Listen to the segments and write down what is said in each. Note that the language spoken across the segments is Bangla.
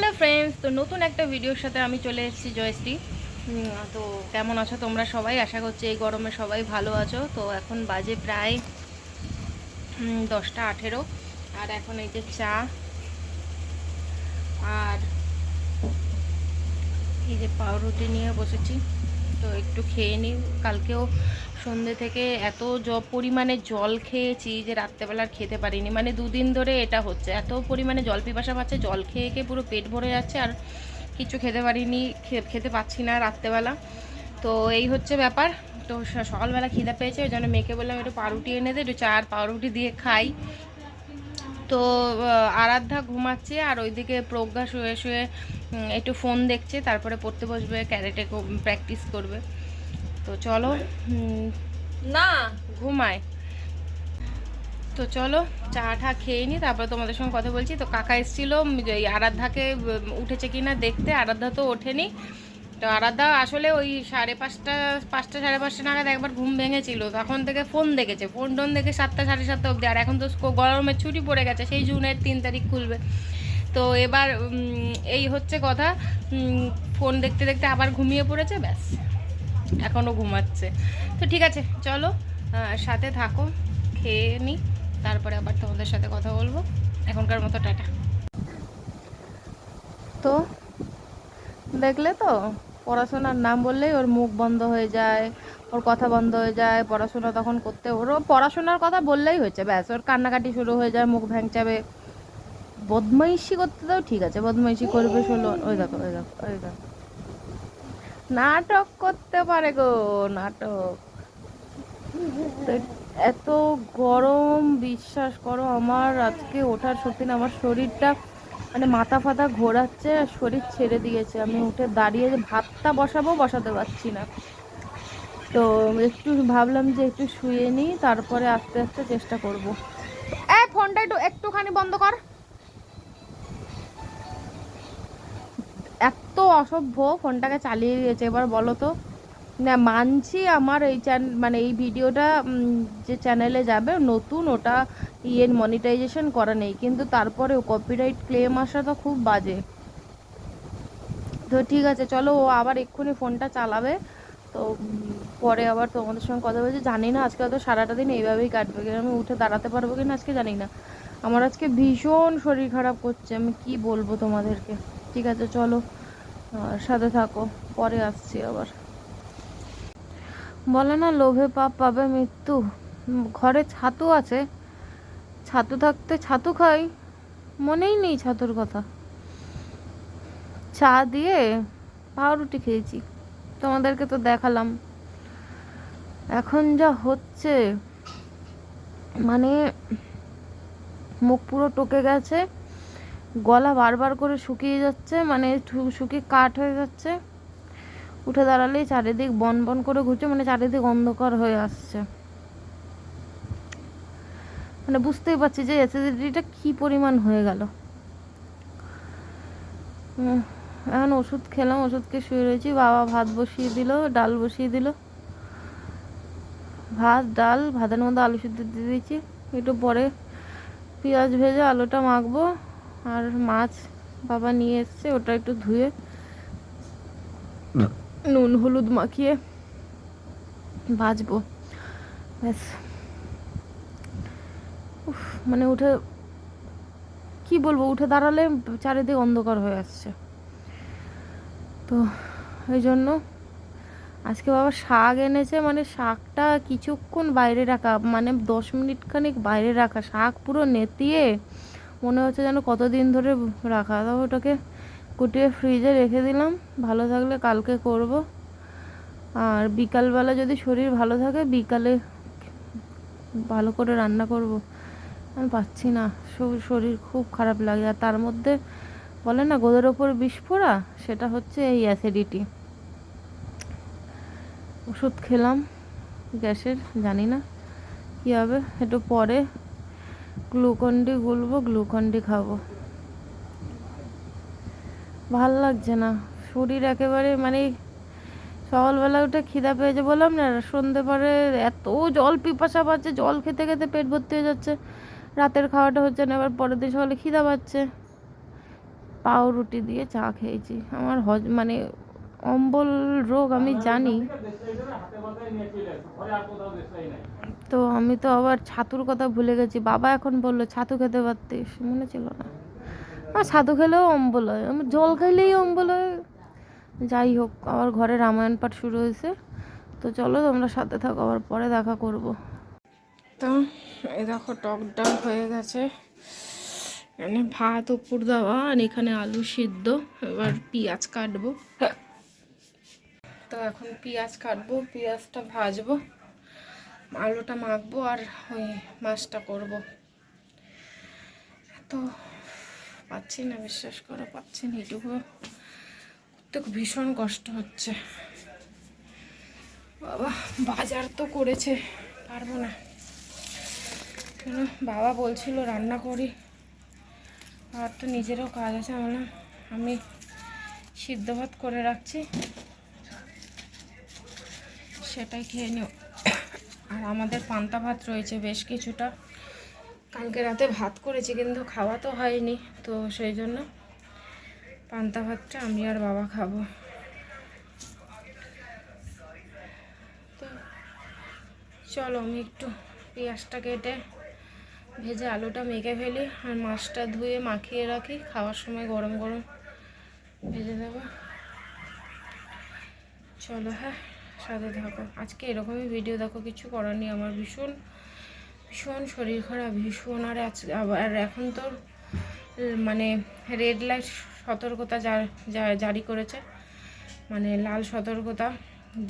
হ্যালো ফ্রেন্ডস তো নতুন একটা ভিডিওর সাথে আমি চলে এসেছি জয়শ্রী। তো কেমন আছো তোমরা সবাই? আশা করছি এই গরমে সবাই ভালো আছো। তো এখন বাজে প্রায় দশটা আঠেরো। আর এখন এই যে চা, আর এই যে পাউরুটি নিয়ে বসেছি। তো একটু খেয়ে নিই। কালকেও সন্ধে থেকে এত জ, পরিমাণে জল খেয়েছি যে রাত্রেবেলা খেতে পারিনি। মানে দুদিন ধরে এটা হচ্ছে। এত পরিমাণে জল পিপাসা পাচ্ছে, জল খেয়ে খেয়ে পুরো পেট ভরে যাচ্ছে আর কিছু খেতে পারিনি খেতে পাচ্ছি না রাত্রেবেলা। তো এই হচ্ছে ব্যাপার। তো সকালবেলা খিদে পেয়েছে, ওই জন্য মেয়েকে বললাম একটু পাউরুটি এনে দে, একটু চা আর পাউরুটি দিয়ে খাই। তো আরাধ্যা ঘুমাচ্ছে আর ওইদিকে প্রজ্ঞা শুয়ে শুয়ে একটু ফোন দেখছে, তারপরে পড়তে বসবে, ক্যারেটে প্র্যাকটিস করবে। তো চলো না। ঘুমায় তো চলো চা টা খেয়ে নিই তারপরে তোমাদের সঙ্গে কথা বলছি। তো কাকা এসেছিল এই আরাধ্যাকে উঠেছে কিনা দেখতে। আরাধ্যা তো ওঠেনি। তো আরাধ্যা আসলে ওই সাড়ে পাঁচটা পাঁচটা সাড়ে পাঁচটা নাগাদ একবার ঘুম ভেঙেছিল। তখন থেকে ফোন দেখেছে। ফোন টোন দেখে সাতটা সাড়ে সাতটা অবধি। আর এখন তো গরমের ছুটি পড়ে গেছে সেই জুনের তিন তারিখ খুলবে। তো এবার এই হচ্ছে কথা। ফোন দেখতে দেখতে আবার ঘুমিয়ে পড়েছে ব্যাস। এখনও ঘুমাচ্ছে। তো ঠিক আছে, চলো সাথে থাকো, খেয়ে নিই তারপরে আবার তোমাদের সাথে কথা বলব। এখনকার মতো টাটা। তো, দেখলে তো, পড়াশোনার নাম বললেই ওর মুখ বন্ধ হয়ে যায়, ওর কথা বন্ধ হয়ে যায়, পড়াশোনা তখন করতে, ওরও পড়াশোনার কথা বললেই হয়েছে, ব্যাস, ওর কান্নাকাটি শুরু হয়ে যায়, মুখ ভ্যাংচাবে। বদমাইশি করতে দাও ঠিক আছে, বদমাইশি করবে ষোলো, ওই দেখো ওই দেখো ওই দেখো। নাটক করতে পারে গো, নাটক। এত গরম, বিশ্বাস করো আমার আজকে ওঠার সত্যি না আমার শরীরটা মানে মাথা ফাতা ঘোরাচ্ছে আর শরীর ছেড়ে দিয়েছে। আমি উঠে দাঁড়িয়ে ভাতটা বসাবো, বসাতে পারছি না। তো একটু ভাবলাম যে একটু শুয়ে নিই, তারপরে আস্তে আস্তে চেষ্টা করব। এ, ফোনটা একটু, একটুখানি বন্ধ কর। এত অসভ্য, ফোনটাকে চালিয়ে দিয়েছে। এবার বলো তো, না, মানছি আমার এই চ্যান মানে এই ভিডিওটা যে চ্যানেলে যাবে, নতুন, ওটা ইয়ের মনিটাইজেশন করা নেই। কিন্তু তারপরেও কপিরাইট ক্লেম আসা তো খুব বাজে। তো ঠিক আছে, চলো ও আবার এক্ষুনি ফোনটা চালাবে। তো, পরে আবার তোমাদের সঙ্গে কথা বলছি। জানি না আজকে হয়তো সারাটা দিন এইভাবেই কাটবে কিন্তু আমি উঠে দাঁড়াতে পারব কিনা আজকে জানি না। আমার আজকে ভীষণ শরীর খারাপ করছে, আমি কি বলব তোমাদেরকে? ঠিক আছে, চলো। সাথে থাকো, পরে আসছি আবার। বলে না, লোভে পাপ পাবে মৃত্যু। ঘরে ছাতু আছে। ছাতু থাকতে ছাতু খাই, মনেই নেই ছাতুর কথা। চা দিয়ে পাউরুটি খেয়েছি, তোমাদেরকে তো দেখালাম। এখন যা হচ্ছে মানে মুখ পুরো টকে গেছে। গলা বারবার করে শুকিয়ে যাচ্ছে মানে শুকিয়ে কাঠ হয়ে যাচ্ছে। উঠে দাঁড়ালেই চারিদিক বন বন করে ঘুরছে মানে চারিদিক অন্ধকার হয়ে আসছে। মানে বুঝতেই পারছি যে অ্যাসিডিটিটা কি পরিমাণ হয়ে গেল। এখন ওষুধ খেলাম ওষুধকে শুয়ে রয়েছি। বাবা ভাত বসিয়ে দিল, ডাল বসিয়ে দিল। ভাত, ডাল, ভাতের মধ্যে আলু সিদ্ধ দিয়ে দিয়েছি। একটু পরে পেঁয়াজ ভেজে আলুটা মাখবো। আর মাছ বাবা নিয়ে এসছে ওটা একটু ধুয়ে নুন হলুদ মাখিয়ে ভাজবো। ব্যাস। উফ, মানে উঠে কি বলব উঠে দাঁড়ালে চারিদিক অন্ধকার হয়ে আসছে। তো এই জন্য আজকে বাবা শাক এনেছে মানে শাকটা কিছুক্ষণ বাইরে রাখা মানে দশ মিনিট খানিক বাইরে রাখা শাক পুরো নেতিয়ে মনে হচ্ছে যেন কতদিন ধরে রাখা। তো ওটাকে কুটিয়ে ফ্রিজে রেখে দিলাম। ভালো থাকলে কালকে করব। আর বিকালবেলা যদি শরীর ভালো থাকে, বিকালে ভালো করে রান্না করব। আমি পাচ্ছি না। শরীর খুব খারাপ লাগে। আর তার মধ্যে বলে না, গোদের ওপর বিস্ফোরা সেটা হচ্ছে এই অ্যাসিডিটি ওষুধ খেলাম গ্যাসের, জানি না কী হবে। একটু পরে গ্লুকন ডি গুলবো, গ্লুকন ডি খাব। ভালো লাগছে না। শরীর একেবারে মানে সকালবেলা উঠে খিদা পেয়েছে বললাম না সন্ধে পরে এত জল, পিপাসা পাচ্ছে, জল খেতে খেতে পেট ভর্তি হয়ে যাচ্ছে। রাতের খাওয়াটা হচ্ছে না, এবার পরের দিন সকালে খিদা পাচ্ছে। পাউরুটি দিয়ে চা খেয়েছি। আমার হজ মানে অম্বল রোগ আমি জানি। তো আমি তো আবার ছাতুর কথা ভুলে গেছি। বাবা এখন বলল, ছাতু খেতে পারতিস? মনে ছিল না। আর ছাতু খেলেও অম্বল হয়। আমার জল খাইলেই অম্বল হয়। যাই হোক, আবার ঘরে রামায়ণ পাঠ শুরু হয়েছে। তো চলো, তোমরা সাথে থাকো, আবার পরে দেখা করব। তো এই দেখো, টক ডাল হয়ে গেছে। এখানে ভাত, উপর দেওয়া, আর এখানে আলু সিদ্ধ। এবার পেঁয়াজ কাটবো। তো এখন পেঁয়াজ কাটবো, পেঁয়াজটা ভাজবো, আলুটা মাখবো আর ওই মাছটা করব। তো পাচ্ছি না, বিশ্বাস করো পাচ্ছি না এটুকু করতে ভীষণ কষ্ট হচ্ছে। বাবা, বাজার তো করেছে, পারব না। কেন, বাবা বলছিল রান্না করি, আর তো নিজেরও কাজ আছে, আমি আমি সিদ্ধ ভাত করে রাখছি। সেটাই খেয়ে নিও। আর আমাদের পান্তা ভাত রয়েছে বেশ কিছুটা। কালকে রাতে ভাত করেছি, কিন্তু খাওয়া তো হয়নি, তো সেই জন্য পান্তা ভাতটা আমি আর বাবা খাব। তো চলো আমি একটু পেঁয়াজটা কেটে ভেজে আলুটা মেখে ফেলি, আর মাছটা ধুয়ে মাখিয়ে রাখি, খাওয়ার সময় গরম গরম ভেজে দেবো চলো হ্যাঁ। সাথে থাকো আজকে এরকমই ভিডিও দেখো, কিছু করার নেই। আমার ভীষণ ভীষণ শরীর খারাপ, ভীষণ। আর আবার এখন তো মানে রেড লাইট সতর্কতা জারি করেছে। মানে লাল সতর্কতা,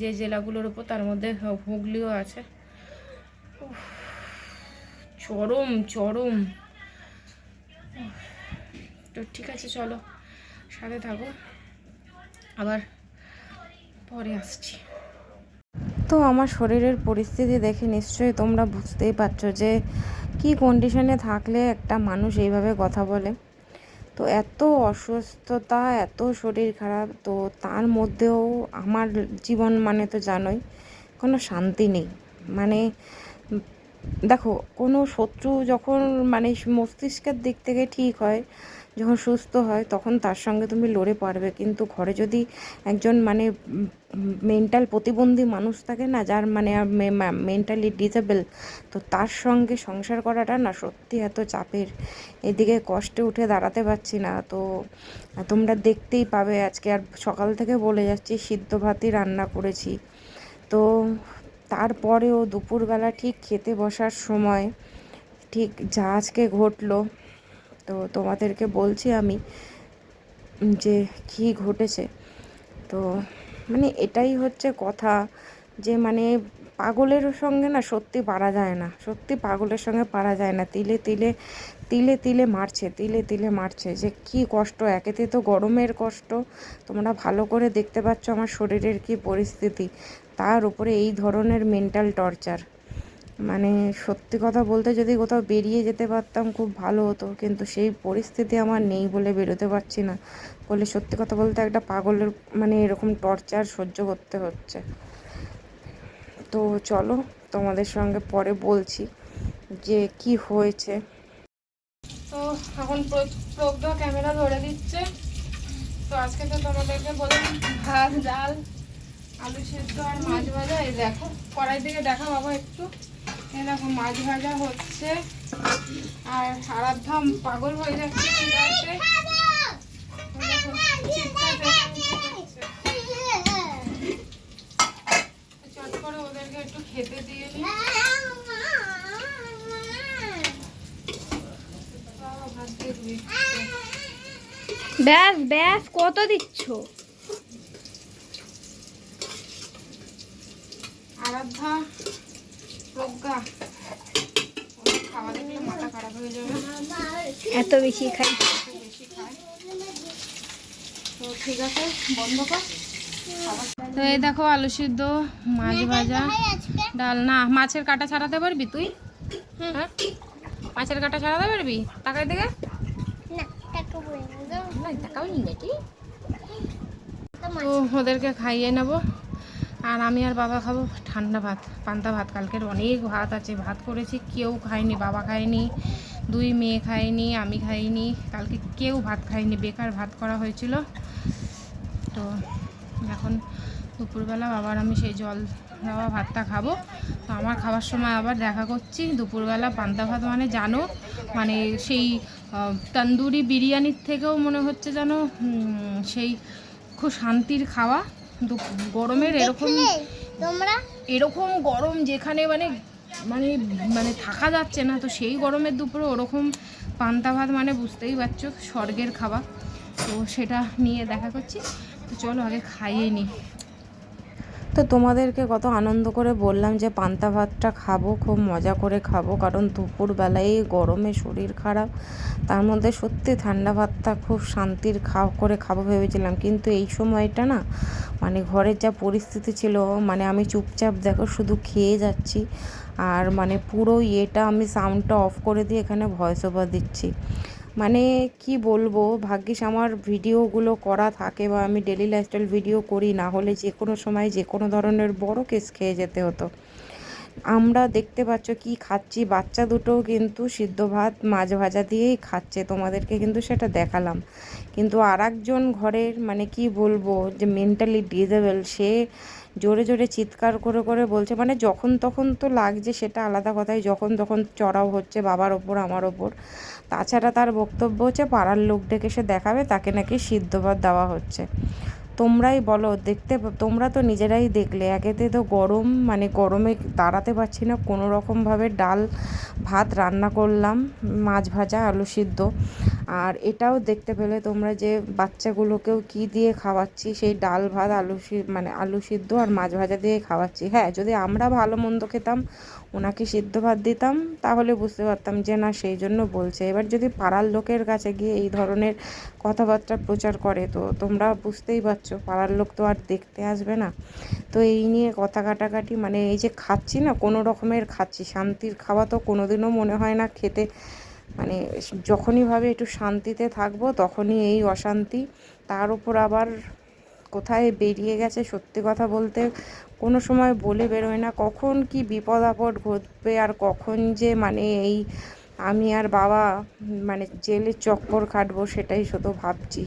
যে জেলাগুলোর উপর তার মধ্যে হুগলিও আছে। চরম চরম। তো ঠিক আছে, চলো, সাথে থাকো। আবার পরে আসছি। তো আমার শরীরের পরিস্থিতি দেখে নিশ্চয়ই তোমরা বুঝতেই পারছ যে কি কন্ডিশনে থাকলে একটা মানুষ এইভাবে কথা বলে। তো এত অসুস্থতা, এত শরীর খারাপ, তো তার মধ্যেও আমার জীবন মানে তো জানোই, কোনো শান্তি নেই। মানে দেখো, কোনো শত্রু যখন মানে মস্তিষ্কের দিক থেকে ঠিক হয় যখন সুস্থ হয়, তখন তার সঙ্গে তুমি লড়ে পারবে। কিন্তু ঘরে যদি একজন মানে মেন্টাল প্রতিবন্ধী মানুষ থাকে না, যার মানে মেন্টালি ডিসেবল তো তার সঙ্গে সংসার করাটা না সত্যি এত চাপের। এদিকে কষ্টে উঠে দাঁড়াতে পারছি না। তো তোমরা দেখতেই পাবে, আজকে আর সকাল থেকে বলে যাচ্ছি, সিদ্ধ ভাতই রান্না করেছি। তো তারপরেও দুপুরবেলা ঠিক খেতে বসার সময়, ঠিক যা আজকে ঘটলো তো তোমাদেরকে বলছি আমি যে কী ঘটেছে। তো মানে এটাই হচ্ছে কথা যে মানে পাগলের সঙ্গে না সত্যি পারা যায় না। সত্যি পাগলের সঙ্গে পারা যায় না। তিলে তিলে তিলে তিলে মারছে, তিলে তিলে মারছে। যে কি কষ্ট, একেতে তো গরমের কষ্ট। তোমরা ভালো করে দেখতে পাচ্ছ আমার শরীরের কি পরিস্থিতি। তার উপরে এই ধরনের মেন্টাল টর্চার মানে সত্যি কথা বলতে যদি কোথাও বেরিয়ে যেতে পারতাম, খুব ভালো হতো। কিন্তু সেই পরিস্থিতি আমার নেই বলে বেরোতে পারছি না। বলে সত্যি কথা বলতে একটা পাগলের মানে এরকম টর্চার সহ্য করতে হচ্ছে। তো চলো, তোমাদের সঙ্গে পরে বলছি যে কি হয়েছে। তো এখন প্রজ্ঞ ক্যামেরা ধরে দিচ্ছে তো আজকে তো তোমাদেরকে বললাম ভাত, ডাল, আলু সেদ্ধ আর মাছ ভাজা। এই দেখো কড়াই দিকে দেখা বাবা একটু। দেখো মাছ ভাজা হচ্ছে। আর আরাধ্যা পাগল হয়ে যাচ্ছে। চট করে ওদেরকে একটু খেতে দিয়ে নি। ব্যাস ব্যাস কত দিচ্ছ? আরাধ্যা প্রজ্ঞা। খাওয়া দেখলে মাথা খারাপ হয়ে যাবে। এত বেশি খাই। বেশি তো ঠিক আছে বন্ধ কর। তো এই দেখো আলু সিদ্ধ মাছ ভাজা ডাল। না মাছের কাটা ছাড়াতে পারবি তুই? হ্যাঁ? মাছের কাটা ছাড়াতে পারবি? টাকায় দেখে। না টাকাও নাকি তো ওদেরকে খাইয়ে নেব। আর আমি আর বাবা খাব ঠান্ডা ভাত, পান্তা ভাত। কালকের অনেক ভাত আছে, ভাত করেছি, কেউ খায়নি, বাবা খায়নি, দুই মেয়ে খায়নি, আমি খাইনি, কালকে কেউ ভাত খায়নি, বেকার ভাত করা হয়েছিল। তো এখন দুপুরবেলা আবার আমি সেই জল দেওয়া ভাতটা খাব। তো আমার খাবার সময় আবার দেখা করছি, দুপুরবেলা পান্তা ভাত মানে জানো মানে সেই তন্দুরি বিরিয়ানির থেকেও মনে হচ্ছে যেন সেই খুব শান্তির খাওয়া। গরমের এরকম তোমরা? এরকম গরম যেখানে মানে মানে মানে থাকা যাচ্ছে না তো সেই গরমের দুপুরে ওরকম পান্তা ভাত মানে বুঝতেই পারছ স্বর্গের খাবার। তো সেটা নিয়ে দেখা করছি। তো চলো আগে খাইয়ে নিই তো তোমাদেরকে কত আনন্দ করে বললাম যে পান্তা ভাতটা খাব, খুব মজা করে খাব। কারণ দুপুরবেলায় গরমে শরীর খারাপ, তার মধ্যে সত্যি ঠান্ডা ভাতটা খুব শান্তির খাও করে খাব ভেবেছিলাম। কিন্তু এই সময়টা না মানে ঘরের যা পরিস্থিতি ছিল মানে আমি চুপচাপ দেখো শুধু খেয়ে যাচ্ছি। আর মানে পুরো ইয়েটা আমি সাউন্ডটা অফ করে দিয়ে এখানে ভয়েস ওভার দিচ্ছি। মানে কি বলব? ভাগ্যিস আমার ভিডিওগুলো করা থাকে বা আমি ডেলি লাইফস্টাইল ভিডিও করি, না হলে যে কোনো সময় যে কোনো ধরনের বড় কেস খেয়ে যেতে হতো। আমরা দেখতে পাচ্ছ কি খাচ্ছি, বাচ্চা দুটোও কিন্তু সিদ্ধ ভাত, মাছ ভাজা দিয়েই খাচ্ছে, তোমাদেরকে কিন্তু সেটা দেখালাম। কিন্তু আর ঘরের মানে কি বলব? যে মেন্টালি ডিজেবল সে জোরে জোরে চিৎকার করে করে বলছে মানে যখন তখন তো লাগছে সেটা আলাদা কথাই, যখন তখন চড়াও হচ্ছে বাবার ওপর, আমার ওপর। তাছাড়া তার বক্তব্য হচ্ছে, পাড়ার লোক ডেকে সে দেখাবে, তাকে নাকি সিদ্ধ ভাত দেওয়া হচ্ছে। তোমরাই বলো, দেখতে তোমরা তো নিজেরাই দেখলে, একেতে তো গরম মানে গরমে দাঁড়াতে পারছি না কোনো রকমভাবে ডাল ভাত রান্না করলাম, মাছ ভাজা, আলু সিদ্ধ। আর এটাও দেখতে পেলে তোমরা যে বাচ্চাগুলোকেও কি দিয়ে খাওয়াচ্ছি, সেই ডাল ভাত, আলু মানে আলু সিদ্ধ আর মাছ ভাজা দিয়ে খাওয়াচ্ছি। হ্যাঁ যদি আমরা ভালো মন্দ খেতাম, ওনাকে সিদ্ধ ভাত দিতাম, তাহলে বুঝতে পারতাম যে না, সেই জন্য বলছে। এবার যদি পাড়ার লোকের কাছে গিয়ে এই ধরনের কথাবার্তা প্রচার করে, তো তোমরা বুঝতেই পারছ, পাড়ার লোক তো আর দেখতে আসবে না। তো এই নিয়ে কথা কাটাকাটি মানে এই যে খাচ্ছি না, কোনো রকমের খাচ্ছি, শান্তির খাওয়া তো কোনোদিনও মনে হয় না খেতে মানে যখনই ভাবে একটু শান্তিতে থাকব, তখনই এই অশান্তি। তার উপর আবার কোথায় বেরিয়ে গেছে সত্যি কথা বলতে কোনো সময় বলে বেরোয় না। কখন কি বিপদ আপদ ঘটবে আর কখন যে মানে এই আমি আর বাবা মানে জেলে চক্কর কাটবো সেটাই শুধু ভাবছি।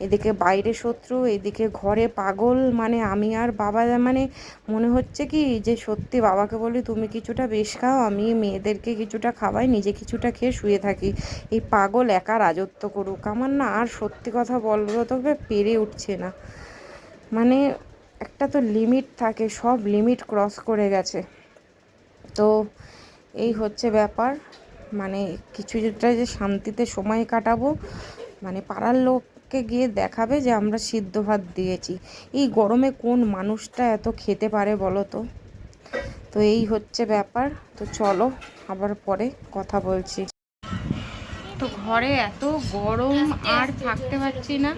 এদিকে বাইরে শত্রু, এদিকে ঘরে পাগল মানে আমি আর বাবা মানে মনে হচ্ছে কি যে সত্যি বাবাকে বলি, তুমি কিছুটা বেশ খাও, আমি মেয়েদেরকে কিছুটা খাওয়াই, নিজে কিছুটা খেয়ে শুয়ে থাকি। এই পাগল একা রাজত্ব করুক, আমার না আর সত্যি কথা বলব তবে পেরে উঠছে না। মানে একটা তো লিমিট থাকে, সব লিমিট ক্রস করে গেছে। তো এই হচ্ছে ব্যাপার। মানে কিছুটা যে শান্তিতে সময় কাটাবো মানে পাড়ার লোককে গিয়ে দেখাবে যে আমরা সিদ্ধ ভাত দিয়েছি। এই গরমে কোন মানুষটা এত খেতে পারে বলো তো? তো এই হচ্ছে ব্যাপার। তো চলো আবার পরে কথা বলছি। তো ঘরে এত গরম আর থাকতে পারছি না।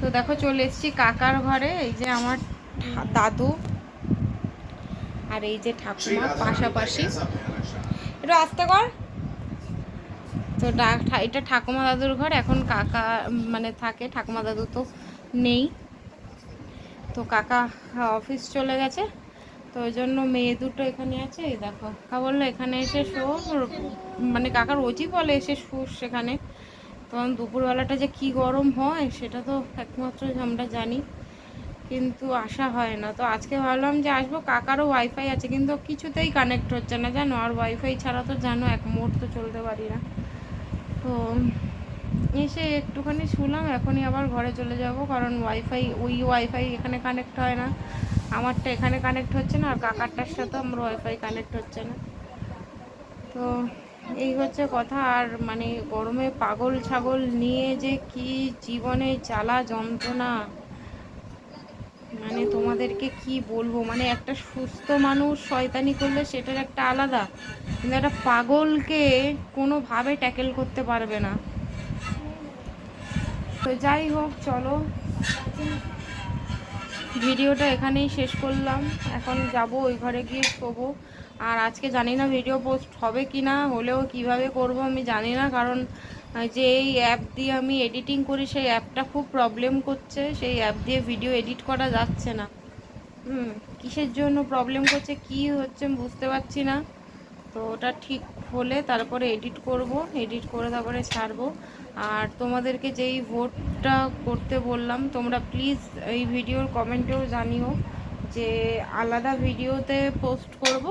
তো দেখো চলে এসেছি কাকার ঘরে এই যে আমার দাদু আর এই যে ঠাকুমা পাশাপাশি। একটু আসতে কর। তো এটা ঠাকুমা দাদুর ঘর, এখন কাকা মানে থাকে, ঠাকুমা দাদু তো নেই। তো কাকা অফিস চলে গেছে। তো ওই জন্য মেয়ে দুটো এখানে আছে, এই দেখো। কাকা বলল, এখানে এসে শো মানে কাকার রোজই বলে এসে শুস সেখানে। তখন দুপুরবেলাটা যে কি গরম হয়, সেটা তো একমাত্র আমরা জানি। কিন্তু আসা হয় না। তো আজকে ভাবলাম যে আসব, কাকারও ওয়াইফাই আছে, কিন্তু কিছুতেই কানেক্ট হচ্ছে না, জানো? আর ওয়াইফাই ছাড়া তো জানো, এক মুহূর্ত চলতে পারি না। তো, এসে একটুখানি শুলাম, এখনই আবার ঘরে চলে যাব, কারণ ওয়াইফাই ওই ওয়াইফাই এখানে কানেক্ট হয় না। আমারটা এখানে কানেক্ট হচ্ছে না, আর কাকারটার সাথে আমার ওয়াইফাই কানেক্ট হচ্ছে না। তো, এই হচ্ছে কথা, আর মানে গরমে পাগল ছাগল নিয়ে যে কি জীবনে জ্বালা যন্ত্রণা। মানে তোমাদেরকে কি বলব? মানে একটা সুস্থ মানুষ শয়তানি করলে সেটার একটা আলাদা। কিন্তু একটা পাগলকে কোনোভাবে ট্যাকেল করতে পারবে না। তো যাই হোক, চলো। ভিডিওটা এখানেই শেষ করলাম। এখন যাব, ওই ঘরে গিয়ে শোবো। আর আজকে জানি না ভিডিও পোস্ট হবে কি না হলেও কীভাবে করব আমি জানি না। কারণ যে এই অ্যাপ দিয়ে আমি এডিটিং করি, সেই অ্যাপটা খুব প্রবলেম করছে। সেই অ্যাপ দিয়ে ভিডিও এডিট করা যাচ্ছে না। হুম, কিসের জন্য প্রবলেম করছে, কি হচ্ছে আমি বুঝতে পারছি না। তো ওটা ঠিক হলে তারপরে এডিট করব এডিট করে তারপরে ছাড়বো। আর তোমাদেরকে যেই ভোটটা করতে বললাম, তোমরা প্লিজ এই ভিডিওর কমেন্টেও জানিও যে আলাদা ভিডিওতে পোস্ট করব।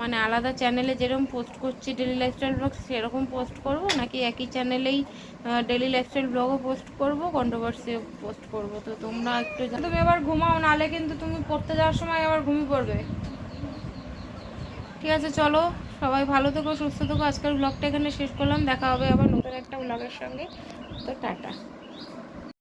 মানে আলাদা চ্যানেলে যেরকম পোস্ট করছি ডেলি লাইফস্টাইল ব্লগ সেরকম পোস্ট করব? নাকি একই চ্যানেলেই ডেলি লাইফস্টাইল ব্লগও পোস্ট করব কন্ট্রোভার্সি পোস্ট করব? তো তোমরা একটু তুমি আবার ঘুমাও নালে কিন্তু তুমি পড়তে যাওয়ার সময় আবার ঘুমিয়ে পড়বে। ঠিক আছে চলো সবাই ভালো থেকো সুস্থ থেকো। আজকের ব্লগটা এখানে শেষ করলাম। দেখা হবে আবার নতুন একটা ব্লগের সঙ্গে। তো টাটা।